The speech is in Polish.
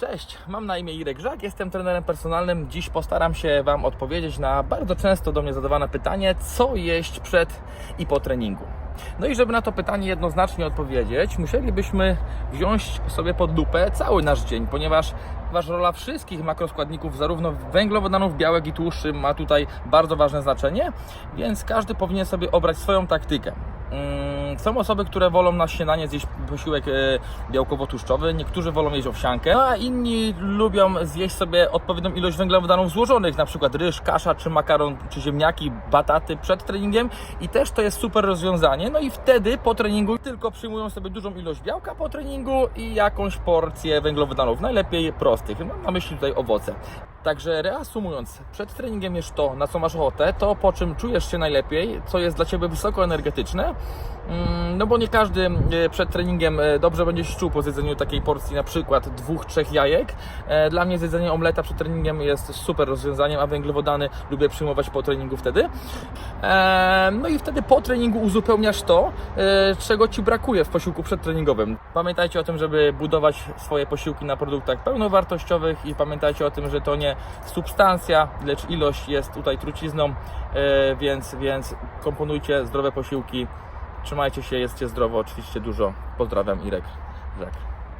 Cześć, mam na imię Irek Żak, jestem trenerem personalnym. Dziś postaram się Wam odpowiedzieć na bardzo często do mnie zadawane pytanie, co jeść przed i po treningu. No i żeby na to pytanie jednoznacznie odpowiedzieć, musielibyśmy wziąć sobie pod lupę cały nasz dzień, ponieważ ponieważ rola wszystkich makroskładników, zarówno węglowodanów, białek i tłuszczy ma tutaj bardzo ważne znaczenie, więc każdy powinien sobie obrać swoją taktykę. Są osoby, które wolą na śniadanie zjeść posiłek e, białkowo-tłuszczowy, niektórzy wolą jeść owsiankę, a inni lubią zjeść sobie odpowiednią ilość węglowodanów złożonych, na przykład ryż, kasza, czy makaron, czy ziemniaki, bataty przed treningiem i też to jest super rozwiązanie. No i wtedy po treningu tylko przyjmują sobie dużą ilość białka po treningu i jakąś porcję węglowodanów, najlepiej prostych. Mam na myśli tutaj owoce. Także reasumując, przed treningiem jest to, na co masz ochotę, to po czym czujesz się najlepiej, co jest dla Ciebie wysoko energetyczne, Mm, no bo nie każdy e, przed treningiem e, dobrze będzie się czuł po zjedzeniu takiej porcji, na przykład dwóch, trzech jajek. E, Dla mnie zjedzenie omleta przed treningiem jest super rozwiązaniem, a węglowodany lubię przyjmować po treningu wtedy. No i wtedy po treningu uzupełniasz to, czego Ci brakuje w posiłku przedtreningowym. Pamiętajcie o tym, żeby budować swoje posiłki na produktach pełnowartościowych i pamiętajcie o tym, że to nie substancja, lecz ilość jest tutaj trucizną, e, więc, więc komponujcie zdrowe posiłki. Trzymajcie się, jedzcie zdrowo, oczywiście dużo. Pozdrawiam, Irek. Żak.